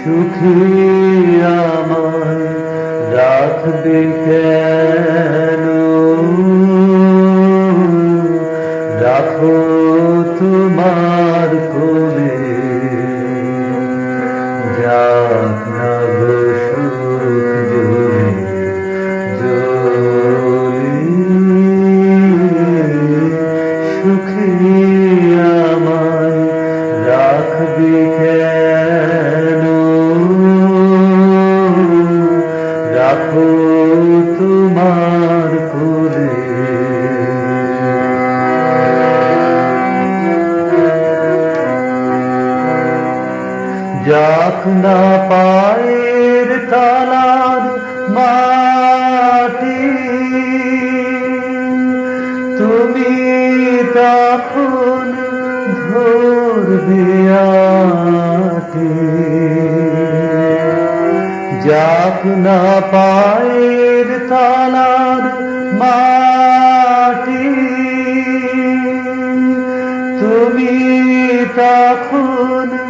সুখী আমায় রাখবে কেন যাক না পায়ের তালার মাটি। তুমি তখন ধরবে আটি যাক না পায়ের তালার মাটি। তুমি তখন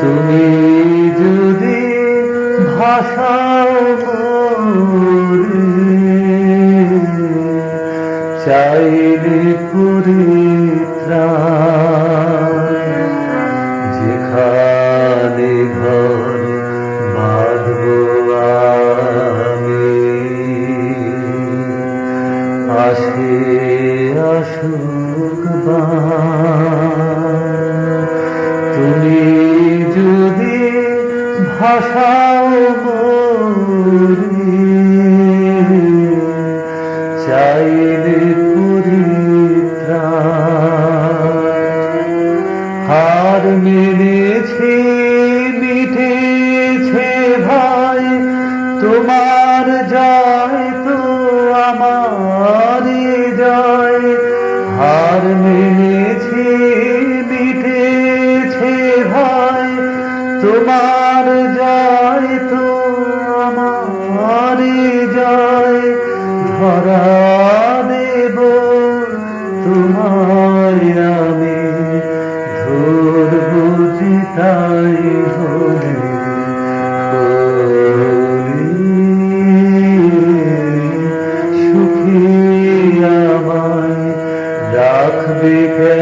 তুমি যদি ভাষাও চাইলে পরিত্রাণ ভাষাও মোরে, হার ভাই তোমার জয় তো জয় হার মেনেছে তোমার জয় তো আমার জয়। ধরা দেব তোমায় আমি। ধরব চিতাই হলে সুখী আমায় রাখবে কেন?